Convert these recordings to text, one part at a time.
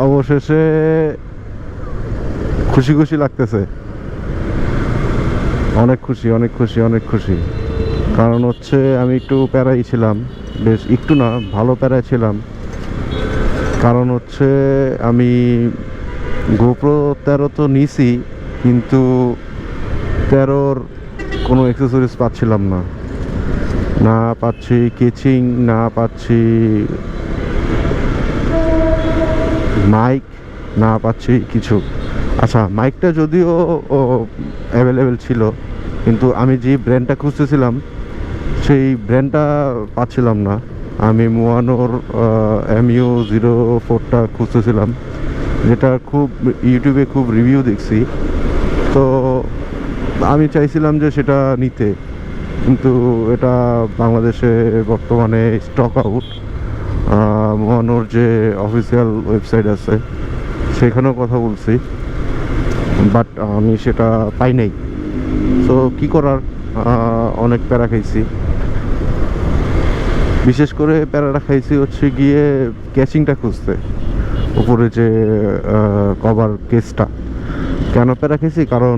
অবশেষে খুশি খুশি লাগতেছে। অনেক খুশি অনেক খুশি অনেক খুশি। কারণ হচ্ছে আমি একটু প্যারাই ছিলাম, বেশ একটু না, ভালো প্যারায় ছিলাম। কারণ হচ্ছে আমি গোপ্রো তেরো তো নিছি, কিন্তু তেরোর কোনো অ্যাক্সেসরিজ পাচ্ছিলাম না। না পাচ্ছি কেচিং না পাচ্ছি মাইক না পাচ্ছি কিছু। আচ্ছা মাইকটা যদিও অ্যাভেলেবেল ছিল, কিন্তু আমি যে ব্র্যান্ডটা খুঁজতেছিলাম, সেই ব্র্যান্ডটা পাচ্ছিলাম না। আমি মোয়ানোর এমইউ জিরো ফোরটা খুঁজতেছিলাম, যেটা খুব ইউটিউবে খুব রিভিউ দেখছি। তো, আমি চাইছিলাম যে সেটা নিতে, কিন্তু এটা বাংলাদেশে বর্তমানে স্টক আউট মোয়ানোর যে অফিসিয়াল ওয়েবসাইট আছে, সেখানেও কথা বলছি বাট আমি সেটা পাই নাই। তো কী করার? অনেক প্যারা খাইছি। বিশেষ করে প্যারাটা খাইছি হচ্ছে গিয়ে ক্যাচিংটা খুঁজতে, উপরে যে কভার কেসটা কেন প্যারা খেয়েছি কারণ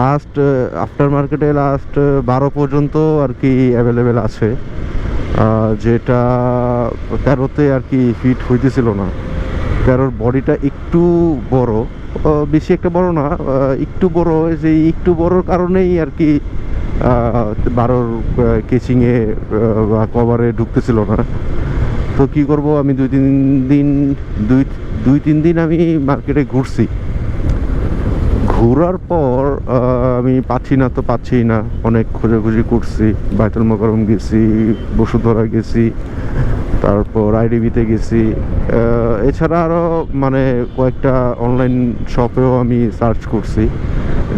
লাস্ট আফটার মার্কেটে লাস্ট বারো পর্যন্ত আর কি অ্যাভেলেবেল আছে। যেটা তেরোতে আর কি ফিট হইতেছিল না। তেরোর বডিটা একটু বড় বেশি একটা বড় না একটু বড় যে একটু বড়র কারণেই আর কি বারোর কেচিংয়ে বা কভারে ঢুকতেছিল না। তো কি করব, আমি দুই তিন দিন, দুই দুই তিন দিন আমি মার্কেটে ঘুরছি। ঘোরার পর আমি পাচ্ছি না তো পাচ্ছি না। অনেক খোঁজাখুঁজি করছি, বাইতুল মোকারম গেছি বসুধরা গেছি, তারপর আইডিবিতে গেছি। এছাড়া আরও মানে কয়েকটা অনলাইন শপেও আমি সার্চ করছি,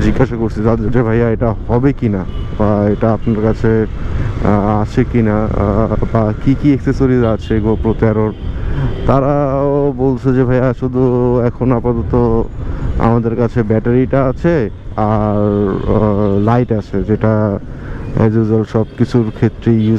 জিজ্ঞাসা করছি যে ভাইয়া, এটা হবে কি না বা এটা আপনার কাছে আছে কি না বা কী কী অ্যাক্সেসরিজ আছে গোপ্রো তেরোর? তারাও বলছে যে, ভাইয়া, শুধু এখন আপাতত আমাদের কাছে ব্যাটারিটা আছে আর লাইট আছে যেটা অ্যাজ ইউজুয়াল সব কিছুর ক্ষেত্রে ইউজ